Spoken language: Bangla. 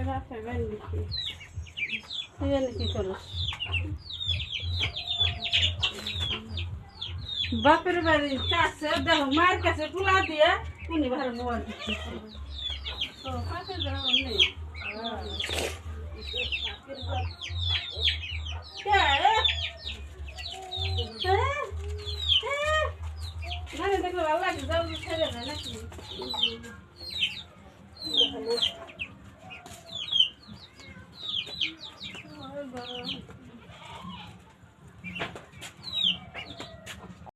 নাকি খাবেন নাকি চলো বাপের বাড়ি কাছে দেখো মায়ের কাছে কুলা দিয়ে উনি ভালো মোবাইল দিচ্ছে ও কাছে মানে দেখো ভালো লাগে যাও ছেড়ে দেয় নাকি Bye.